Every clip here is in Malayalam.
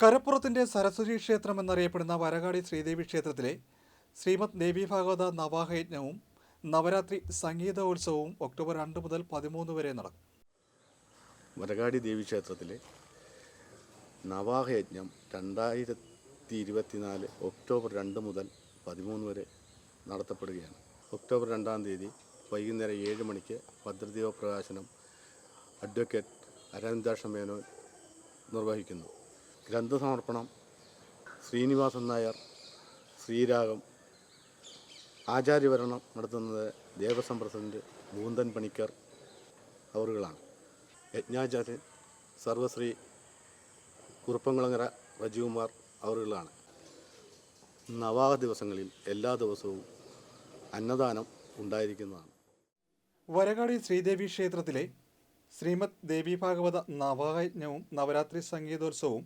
കരപ്പുറത്തിന്റെ സരസ്വതി ക്ഷേത്രം എന്നറിയപ്പെടുന്ന വരകാടി ശ്രീദേവി ക്ഷേത്രത്തിലെ ശ്രീമദ് ദേവി ഭാഗവത നവാഹയജ്ഞവും നവരാത്രി സംഗീതോത്സവവും ഒക്ടോബർ രണ്ട് മുതൽ പതിമൂന്ന് വരെ നടക്കും. വരകാടി ദേവി ക്ഷേത്രത്തിലെ നവാഹയജ്ഞം രണ്ടായിരത്തി ഇരുപത്തിനാല് ഒക്ടോബർ രണ്ട് മുതൽ പതിമൂന്ന് വരെ നടത്തപ്പെടുകയാണ്. ഒക്ടോബർ രണ്ടാം തീയതി വൈകുന്നേരം ഏഴ് മണിക്ക് ഭദ്രദീപ പ്രകാശനം അഡ്വക്കേറ്റ് അരവിന്ദാക്ഷ മേനോൻ നിർവഹിക്കുന്നു. ഗ്രന്ഥസമർപ്പണം ശ്രീനിവാസൻ നായർ ശ്രീരാഗം ആചാര്യഭരണം നടത്തുന്നത് ദേവസ്വം പ്രസിഡന്റ് മൂന്തൻ പണിക്കർ അവറുകളാണ്. യജ്ഞാചാര്യൻ സർവശ്രീ കുറുപ്പംകുളങ്ങര റജികുമാർ അവറുകളാണ്. നവാഹ ദിവസങ്ങളിൽ എല്ലാ ദിവസവും അന്നദാനം ഉണ്ടായിരിക്കുന്നതാണ്. വരകാടി ശ്രീദേവി ക്ഷേത്രത്തിലെ ശ്രീമദ് ദേവീഭാഗവത നവാഹയജ്ഞവും നവരാത്രി സംഗീതോത്സവവും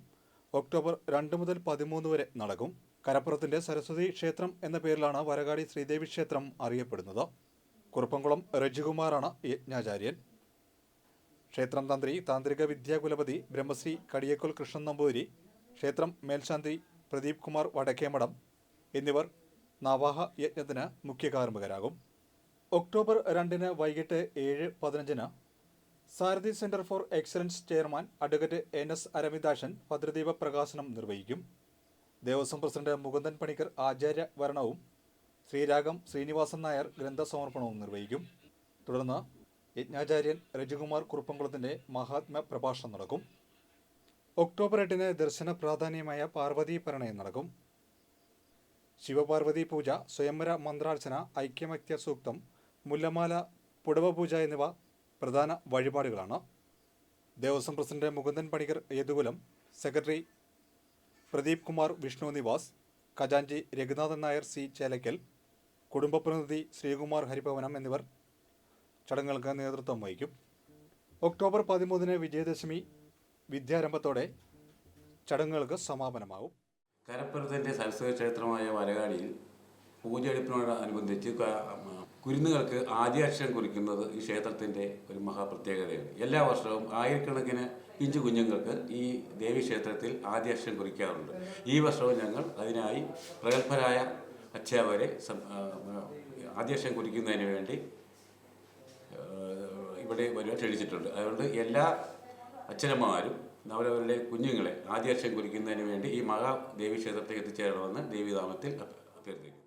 ഒക്ടോബർ രണ്ട് മുതൽ പതിമൂന്ന് വരെ നടക്കും. കരപ്പുറത്തിന്റെ സരസ്വതി ക്ഷേത്രം എന്ന പേരിലാണ് വരകാടി ശ്രീദേവി ക്ഷേത്രം അറിയപ്പെടുന്നത്. കുറുപ്പംകുളം രജികുമാറാണ് യജ്ഞാചാര്യൻ ക്ഷേത്രം തന്ത്രി താന്ത്രിക വിദ്യാകുലപതി ബ്രഹ്മശ്രീ കടിയേക്കുൽ കൃഷ്ണൻ നമ്പൂതിരി ക്ഷേത്രം മേൽശാന്തി പ്രദീപ് കുമാർ വടക്കേമഠം എന്നിവർ നവാഹ യജ്ഞത്തിന് മുഖ്യ കാർമ്മികരാകും. ഒക്ടോബർ രണ്ടിന് വൈകിട്ട് ഏഴ് പതിനഞ്ചിന് Sarathi centre for excellence chairman advocate N S Aravindashan ഭദ്രദീപ പ്രകാശനം നിർവഹിക്കും. ദേവസ്വം പ്രസിഡന്റ് മുകുന്ദൻ പണിക്കർ ആചാര്യ വരണവും ശ്രീരാഗം ശ്രീനിവാസൻ നായർ ഗ്രന്ഥസമർപ്പണവും നിർവഹിക്കും. തുടർന്ന് യജ്ഞാചാര്യൻ രജികുമാർ കുറുപ്പംകുളത്തിന്റെ മഹാത്മ പ്രഭാഷണം നടക്കും. ഒക്ടോബർ എട്ടിന് ദർശന പ്രാധാന്യമായ പാർവതി പ്രണയം നടക്കും. ശിവപാർവതി പൂജ സ്വയംവര മന്ത്രാർച്ചന ഐക്യമത്യ സൂക്തം മുല്ലമാല പുടവ പൂജ എന്നിവ പ്രധാന വഴിപാടുകളാണ്. ദേവസ്വം പ്രസിഡന്റ് മുകുന്ദൻ പണിക്കർ യദുകുലം സെക്രട്ടറി പ്രദീപ് കുമാർ വിഷ്ണു നിവാസ് ഖജാൻജി രഘുനാഥൻ നായർ സി ചേലക്കൽ കുടുംബ പ്രതിനിധി ശ്രീകുമാർ ഹരിഭവനം എന്നിവർ ചടങ്ങുകൾക്ക് നേതൃത്വം വഹിക്കും. ഒക്ടോബർ പതിമൂന്നിന് വിജയദശമി വിദ്യാരംഭത്തോടെ ചടങ്ങുകൾക്ക് സമാപനമാകും കരപ്പുറത്തിന്റെ സരസ്വതി ക്ഷേത്രമായ വരകാടിയിൽ പൂജയെടുപ്പിനോടനുബന്ധിച്ച് കുരുന്നുകൾക്ക് ആദ്യാക്ഷരം കുറിക്കുന്നത് ഈ ക്ഷേത്രത്തിന്റെ ഒരു മഹാപ്രത്യേകതയാണ്. എല്ലാ വർഷവും ആയിരക്കണക്കിന് പിഞ്ചു കുഞ്ഞുങ്ങൾക്ക് ഈ ദേവി ക്ഷേത്രത്തിൽ ആദ്യാക്ഷരം കുറിക്കാറുണ്ട്. ഈ വർഷവും ഞങ്ങൾ അതിനായി പ്രഗത്ഭരായ അധ്യാപകരെ ആദ്യാക്ഷരം കുറിക്കുന്നതിന് വേണ്ടി ഇവിടെ വരുവാൻ ക്ഷണിച്ചിട്ടുണ്ട്. അതുകൊണ്ട് എല്ലാ അച്ഛനമ്മമാരും അവരവരുടെ കുഞ്ഞുങ്ങളെ ആദ്യാക്ഷരം കുറിക്കുന്നതിന് വേണ്ടി ഈ മഹാദേവി ക്ഷേത്രത്തിൽ എത്തിച്ചേരണമെന്ന് ദേവിധാമത്തിൽ അഭ്യർത്ഥിക്കുന്നു.